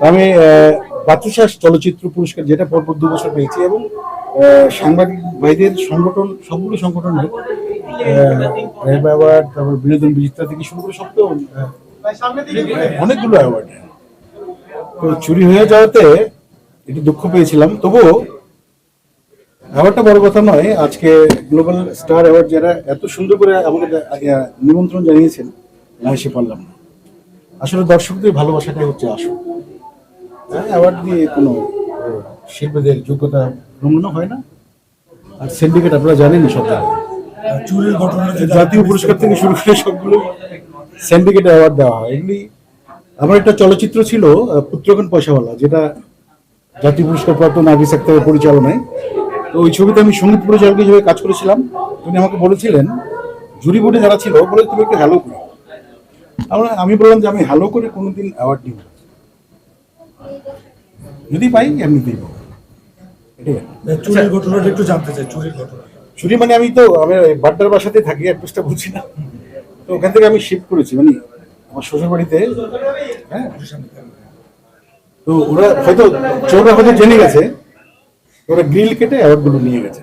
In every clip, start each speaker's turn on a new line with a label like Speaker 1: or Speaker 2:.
Speaker 1: আমি আহ, চলচ্চিত্র পুরস্কার যেটা পরপর দু বছর পেয়েছি এবং সাংবাদিক ভাইদের সংগঠন সবগুলো সংগঠনের রেব অ্যাওয়ার্ড তারপর বিনোদন বিচিত্রা থেকে শুরু করে সব অনেকগুলো অ্যাওয়ার্ড। তো চুরি হয়ে যাওয়াতে একটু দুঃখ পেয়েছিলাম। তবুও অ্যাওয়ার্ডটা বড় কথা নয় আজকে গ্লোবাল স্টার অ্যাওয়ার্ড যারা এত সুন্দর করে আমাকে নিমন্ত্রণ জানিয়েছেন না এসে পারলাম না। আসলে দর্শকদের ভালোবাসাটাই হচ্ছে আসল। হ্যাঁ অ্যাওয়ার্ড দিয়ে কোনো শিল্পীদের যোগ্যতা ভ্রমণও হয় না। আর সিন্ডিকেট আপনারা জানেনই সব জানেন
Speaker 2: চুরির ঘটনা
Speaker 1: জাতীয় পুরস্কার থেকে শুরু করে সবগুলো সিন্ডিকেট অ্যাওয়ার্ড দেওয়া হয়। এগুলি আমার একটা চলচ্চিত্র ছিল পুত্রগণ পয়সাওয়ালা যেটা জাতীয় পুরস্কার প্রাপ্ত নার্গিস আক্তারের পরিচালনায়। তো ওই ছবিতে আমি সংগীত পরিচালক হিসেবে কাজ করেছিলাম। উনি আমাকে বলেছিলেন জুরি বোর্ডে যারা ছিল বলে তুমি একটু হ্যালো করে। আমরা আমি বললাম যে আমি হ্যালো করে কোনোদিন অ্যাওয়ার্ড নিব যদি পাই এমনিতেই পাবো এটাই আর কি।
Speaker 2: চুরির ঘটনাটা একটু জানতে চাই চুরির ঘটনা।
Speaker 1: চুরি মানে আমি তো আমি বাড্ডার বাসাতে থাকি অ্যাড্রেসটা বলছি না। তো ওখান থেকে আমি শিফট করেছি মানে আমার শ্বশুর বাড়িতে হ্যাঁ। তো ওরা হয়তো চোররা হয়তো জেনে গেছে ওরা গ্রিল কেটে অ্যাওয়ার্ডগুলো নিয়ে গেছে।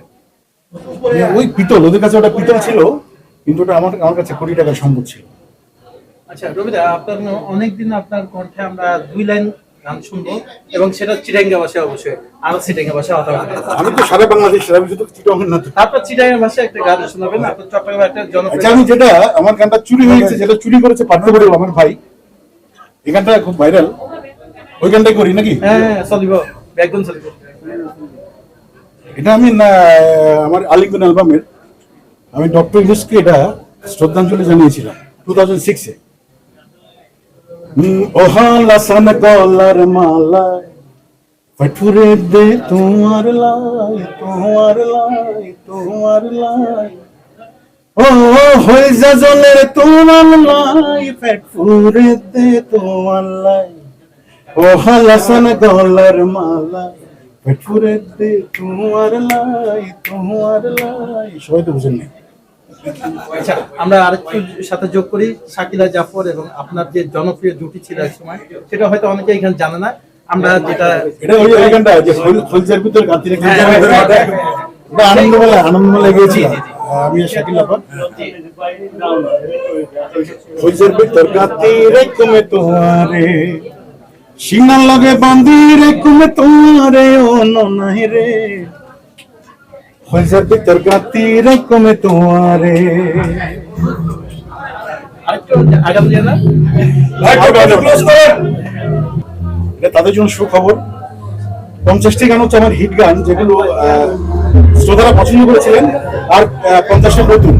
Speaker 1: ওই পিতল ওদের কাছে ওটা পিতল ছিল কিন্তু ওটা আমার আমার কাছে কোটি টাকার সম্পদ ছিল।
Speaker 3: আচ্ছা রবিদা আপনার অনেকদিন আপনার কণ্ঠে আমরা দুই লাইন গান শুনব এবং সেটা চিটাঙ্গা ভাষায় অবশ্যই আরও চিটাঙ্গা
Speaker 1: আমি তো সারা বাংলাদেশের আমি শুধু চিটং না তো।
Speaker 3: তারপর চিটাঙ্গা ভাষায় একটা গান শোনাবেন আপনার একটা
Speaker 1: আচ্ছা
Speaker 3: জনপ্রিয়
Speaker 1: আমি যেটা আমার গানটা চুরি হয়েছে যেটা চুরি করেছে বড় আমার ভাই। এই গানটা খুব ভাইরাল ওই গানটাই করি নাকি?
Speaker 3: হ্যাঁ হ্যাঁ, চলিব একদম চলিব।
Speaker 1: এটা আমি আমার আলিঙ্গন অ্যালবামের আমি ডক্টর ইউনুসকে এটা শ্রদ্ধাঞ্জলি জানিয়েছিলাম টু থাউজেন্ড সিক্সে ওহালা সান গলার মালা পঠুরে দে তোমার লাই তোমার লাই তোমার লাই ও হয়ে যা জলের তোমার লাই পেটুরে দে তোমার লাই ও হালাসান গলার মালা পেটুরে দে তোমার লাই তোমার লাই সবাই তো বুঝেন না
Speaker 3: আচ্ছা আমরা আরেকটু সাথে যোগ করি শাকিলা জাফর এবং আপনার যে জনপ্রিয় জুটি ছিল এক সময় সেটা হয়তো অনেকে এখানে জানে না। আমরা যেটা
Speaker 1: এটা ওই ওই যে ফুল- ভিতর গান থেকে
Speaker 3: হ্যাঁ, হ্যাঁ, হ্যাঁ,
Speaker 1: গিয়েছি। আমি শাকিল আপা ফুলসের ভিতর গাতি রে কুমে তোমারে। সিনার লগে বান্ধি রে কুমে তোমারে ও ননাই রে। ফুলসের ভিতর গাতি রে কুমে তোমারে তাদের জন্য সুখবর। পঞ্চাশটি গান হচ্ছে আমার হিট গান যেগুলো শ্রোতারা পছন্দ করেছিলেন আর পঞ্চাশটা নতুন।